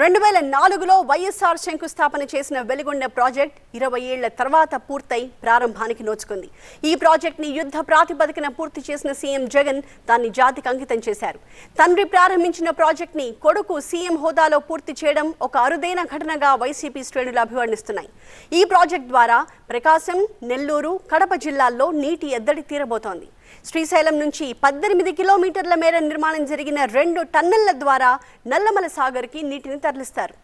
రెండు వేల నాలుగులో వైఎస్ఆర్ శంకుస్థాపన చేసిన వెలుగొండ ప్రాజెక్ట్ ఇరవై ఏళ్ళ తర్వాత పూర్తయి ప్రారంభానికి నోచుకుంది. ఈ ప్రాజెక్ట్ని యుద్ధ ప్రాతిపదికన పూర్తి చేసిన సీఎం జగన్ దాన్ని జాతికి అంకితం చేశారు. తండ్రి ప్రారంభించిన ప్రాజెక్ట్ని కొడుకు సీఎం హోదాలో పూర్తి చేయడం ఒక అరుదైన ఘటనగా వైసీపీ శ్రేణులు అభివర్ణిస్తున్నాయి. ఈ ప్రాజెక్ట్ ద్వారా ప్రకాశం నెల్లూరు కడప జిల్లాల్లో నీటి ఎద్దడి తీరబోతోంది. శ్రీశైలం నుంచి పద్దెనిమిది కిలోమీటర్ల మేర నిర్మాణం జరిగిన రెండు టన్నెళ్ళ ద్వారా నల్లమల సాగర్కి నీటిని తరలిస్తారు.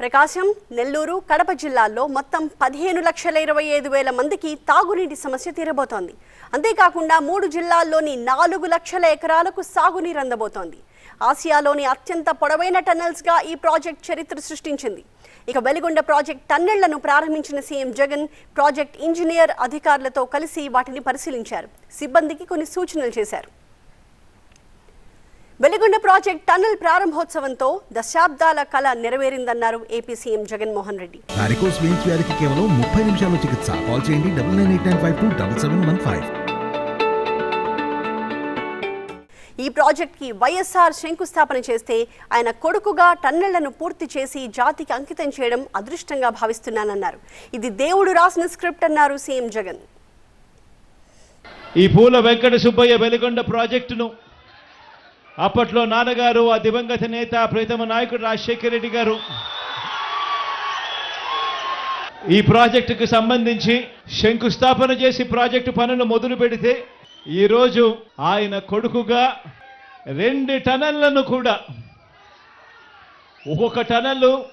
ప్రకాశం నెల్లూరు కడప జిల్లాల్లో మొత్తం పదిహేను లక్షల ఇరవై ఐదు వేల మందికి తాగునీటి సమస్య తీరబోతోంది. అంతేకాకుండా మూడు జిల్లాల్లోని నాలుగు లక్షల ఎకరాలకు సాగునీరు అందబోతోంది. ఆసియాలోని అత్యంత పొడవైన టన్నెల్స్గా ఈ ప్రాజెక్ట్ చరిత్ర సృష్టించింది. ఇక వెలిగొండ ప్రాజెక్ట్ టన్నెళ్ళను ప్రారంభించిన సీఎం జగన్ ప్రాజెక్ట్ ఇంజనీర్ అధికారులతో కలిసి వాటిని పరిశీలించారు. సిబ్బందికి కొన్ని సూచనలు చేశారు. వెలిగొండ ప్రాజెక్ట్ టన్నెల్ ప్రారంభోత్సవంతో దశాబ్దాల కళ నెరవేరిందన్నారు ఏపీ సీఎం జగన్మోహన్ రెడ్డి. కేవలం ముప్పై నిమిషాల్లో చికిత్స. కాల్ చేయండి ఈ ప్రాజెక్ట్కి వైఎస్ఆర్ శంకుస్థాపన చేస్తే ఆయన కొడుకుగా టన్నెళ్ళను పూర్తి చేసి జాతికి అంకితం చేయడం అదృష్టంగా భావిస్తున్నానన్నారు. ఇది దేవుడు రాసిన స్క్రిప్ట్ అన్నారు సీఎం జగన్. ఈ పూల వెంకట సుబ్బయ్య వెలిగొండ ప్రాజెక్టును అప్పట్లో నాన్నగారు ఆ దివంగత నేత ప్రీతమ నాయకుడు రాజశేఖర రెడ్డి గారు ఈ ప్రాజెక్టుకు సంబంధించి శంకుస్థాపన చేసి ప్రాజెక్టు పనులు మొదలు పెడితే ఈరోజు ఆయన కొడుకుగా రెండు టనళ్ళను కూడా. ఒక్కొక్క టనల్లు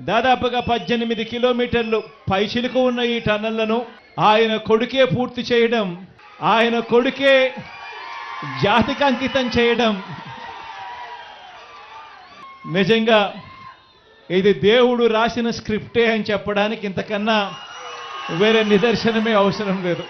దాదాపుగా పద్దెనిమిది కిలోమీటర్లు పైచిలుకు ఉన్న ఈ టన్నెళ్ళను ఆయన కొడుకే పూర్తి చేయడం ఆయన కొడుకే జాతికి అంకితం చేయడం. నిజంగా ఇది దేవుడు రాసిన స్క్రిప్టే అని చెప్పడానికి ఇంతకన్నా వేరే నిదర్శనమే అవసరం లేదు.